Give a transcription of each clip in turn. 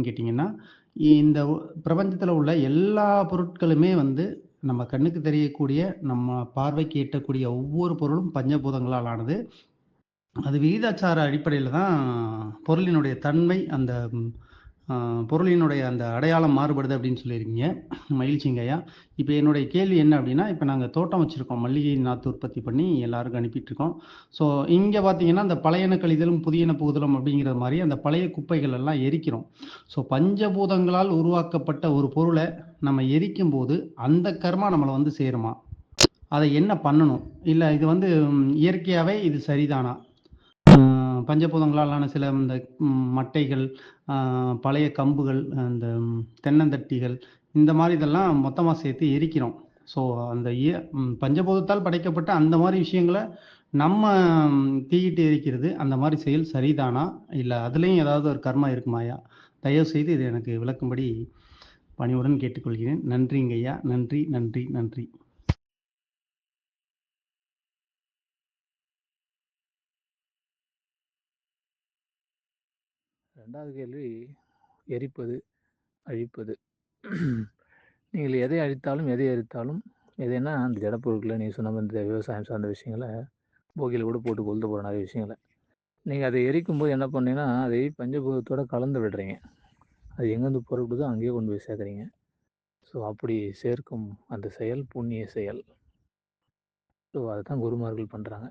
என்னன்னு கேட்டிங்கன்னா இந்த பிரபஞ்சத்தில் உள்ள எல்லா பொருட்களுமே வந்து நம்ம கண்ணுக்கு தெரியக்கூடிய, நம்ம பார்வைக்கு எட்டக்கூடிய ஒவ்வொரு பொருளும் பஞ்சபூதங்களால் ஆனது. அது விகிதாச்சார அடிப்படையில் தான் பொருளினுடைய தன்மை, அந்த பொருளினுடைய அந்த அடையாளம் மாறுபடுது அப்படின்னு சொல்லியிருக்கீங்க. மகிழ்ச்சிங்க ஐயா. என்னுடைய கேள்வி என்ன அப்படின்னா, இப்போ நாங்கள் தோட்டம் வச்சுருக்கோம் மல்லிகை நாற்று உற்பத்தி பண்ணி எல்லாருக்கும் அனுப்பிட்டுருக்கோம். ஸோ இங்கே பார்த்தீங்கன்னா, அந்த பழையன கழிதலும், புதியன புகுதலும் அப்படிங்கிற மாதிரி அந்த பழைய குப்பைகள் எல்லாம் எரிக்கிறோம். ஸோ பஞ்சபூதங்களால் உருவாக்கப்பட்ட ஒரு பொருளை நம்ம எரிக்கும் போது அந்த கர்மா நம்மளை வந்து சேருமா? அதை என்ன பண்ணணும்? இல்லை இது வந்து இயற்கையாகவே இது சரிதானா? பஞ்சபூதங்களாலான சில இந்த மட்டைகள், பழைய கம்புகள், அந்த தென்னந்தட்டிகள் இந்த மாதிரி இதெல்லாம் மொத்தமாக சேர்த்து எரிக்கிறோம். ஸோ அந்த இய பஞ்சபூதத்தால் படைக்கப்பட்ட அந்த மாதிரி விஷயங்களை நம்ம தீயிட்டு எரிக்கிறது, அந்த மாதிரி செயல் சரிதானா? இல்லை அதுலேயும் ஏதாவது ஒரு கர்மா இருக்குமாய்யா? தயவுசெய்து இது எனக்கு விளக்கும்படி பணிவுடன் கேட்டுக்கொள்கிறேன். நன்றிங்கய்யா. நன்றி, நன்றி, நன்றி. ரெண்டாவது கேள்வி எரிப்பது, அழிப்பது. நீங்கள் எதை அழித்தாலும், எதை எரித்தாலும் எதைன்னா அந்த ஜடப்பொருட்களை நீங்க சொன்ன இந்த விவசாயம் சார்ந்த விஷயங்களை போகியில் கூட போட்டு கொளுந்து போகிற நிறைய விஷயங்களை நீங்கள் அதை எரிக்கும் எரிக்கும்போது என்ன பண்ணீங்கன்னா, அதை பஞ்சபூதத்தோடு கலந்து விடுறீங்க. அது எங்கேருந்து புறப்படுதோ அங்கேயே கொண்டு போய் சேர்க்குறீங்க. ஸோ அப்படி சேர்க்கும் அந்த செயல் புண்ணிய செயல். ஸோ அதத்தான் குருமார்கள் பண்ணுறாங்க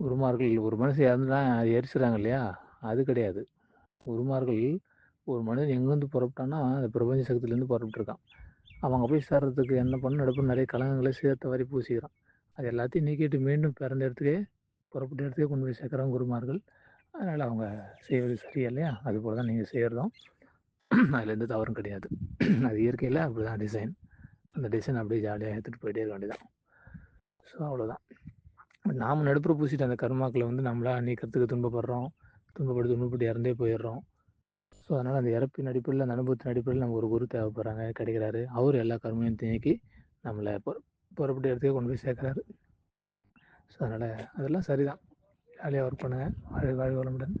குருமார்கள் ஒரு மனுஷன் அது எரிச்சுறாங்க இல்லையா? அது கிடையாது. குருமார்கள் ஒரு மனிதன் எங்கேருந்து புறப்பட்டான்னா, அந்த பிரபஞ்ச சக்தியிலேருந்து புறப்பட்டுருக்கான். அவன் போய் சேர்றதுக்கு என்ன பண்ண நடப்பு நிறைய கலகங்களை சேர்த்த வரி பூசிக்கிறான். அது எல்லாத்தையும் நீக்கிட்டு மீண்டும் பிறந்த இடத்துக்கே, புறப்பட்ட இடத்துக்கே கொண்டு போய் சேர்க்குறாங்க குருமார்கள். அதனால் அவங்க செய்வது சரியா இல்லையா? அதுபோல தான் நீங்கள் செய்கிறதும் அதில் எந்த தவறும் கிடையாது. அது இயற்கையில் அப்படி தான் டிசைன். அந்த டிசைன் அப்படியே ஜாலியாக எடுத்துகிட்டு போயிட்டே இருக்க வேண்டியதான் ஸோ அவ்வளோதான். நாம் நடுப்புற பூசிட்டு அந்த கர்மாக்களை வந்து நம்மளாக நீக்கிறதுக்கு துன்பப்படுறோம். துன்பப்பட்டு துன்பப்பட்டு இறந்தே போயிடுறோம். ஸோ அதனால் அந்த இறப்பின் அடிப்படையில் அந்த அனுபவத்தின் அடிப்படையில் நமக்கு ஒரு குரு தேவைப்படுறாங்க, கிடைக்கிறாரு. அவர் எல்லா கர்மையும் தேங்கி நம்மளை புறப்பட்டு புறப்பட்ட இடத்துக்கே கொண்டு போய் சேர்க்குறாரு. ஸோ அதனால் அதெல்லாம் சரிதான். ஜாலியாக ஒர்க் பண்ணுங்கள் வாழ்க வாழ்க வளமுடன்.